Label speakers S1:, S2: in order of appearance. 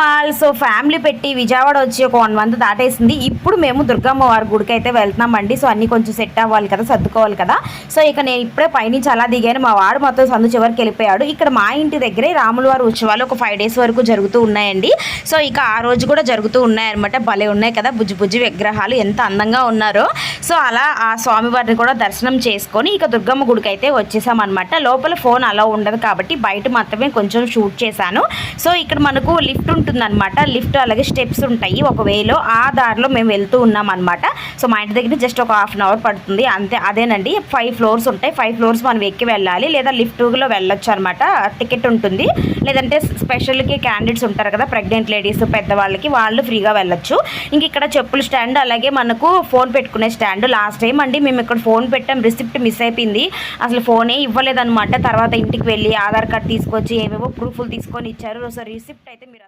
S1: Also family పెట్టి విజయవాడ వచ్చి ఒక వన్ మంత్ దాటేసింది. ఇప్పుడు మేము దుర్గమ్మ వారి గుడికి అయితే వెళ్తున్నామండి. సో అన్నీ కొంచెం సెట్ అవ్వాలి కదా సర్దుకోవాలి కదా. సో ఇక నేను ఇప్పుడే పైనుంచి అలా దిగాను. మా వాడు మొత్తం సందు చివరికి వెళ్ళిపోయాడు. ఇక్కడ మా ఇంటి దగ్గరే రాముల వారి ఉత్సవాలు ఒక ఫైవ్ డేస్ వరకు జరుగుతూ ఉన్నాయండి. సో ఇక ఆ రోజు కూడా జరుగుతూ ఉన్నాయన్నమాట. భలే ఉన్నాయి కదా బుజ్జి బుజ్జి విగ్రహాలు. ఎంత అందంగా ఉన్నారో. సో అలా ఆ స్వామివారిని కూడా దర్శనం చేసుకొని ఇక దుర్గమ్మ గుడికి అయితే వచ్చేసామన్నమాట. లోపల ఫోన్ అలా ఉండదు కాబట్టి బయట మాత్రమే కొంచెం షూట్ చేశాను. సో ఇక్కడ మనకు లిఫ్ట్ ఉంటుందన్నమాట. లిఫ్ట్ అలాగే స్టెప్స్ ఉంటాయి. ఒక వేలో ఆ దారిలో మేము వెళ్తూ ఉన్నాం అనమాట సో మా ఇంటి దగ్గర జస్ట్ ఒక హాఫ్ అన్ అవర్ పడుతుంది. అంతే అదేనండి. ఫైవ్ ఫ్లోర్స్ ఉంటాయి. ఫైవ్ ఫ్లోర్స్ మనం ఎక్కి వెళ్ళాలి. లేదా లిఫ్ట్లో వెళ్ళొచ్చు అనమాట టికెట్ ఉంటుంది. లేదంటే స్పెషల్కి క్యాండిడేట్స్ ఉంటారు కదా ప్రెగ్నెంట్ లేడీస్ పెద్దవాళ్ళకి వాళ్ళు ఫ్రీగా వెళ్ళొచ్చు. ఇంక ఇక్కడ చెప్పుల స్టాండ్ అలాగే మనకు ఫోన్ పెట్టుకునే స్టాండ్ లాస్ట్ టైం అండి మేము ఇక్కడ ఫోన్ పెట్టాం రిసిప్ట్ మిస్ అయిపోయింది. అసలు ఫోనే ఇవ్వలేదన్నమాట. తర్వాత ఇంటికి వెళ్ళి ఆధార్ కార్డ్ తీసుకొచ్చి ఏవేవో ప్రూఫ్లు తీసుకొని ఇచ్చారు. సో రిసిప్ట్ అయితే మీరు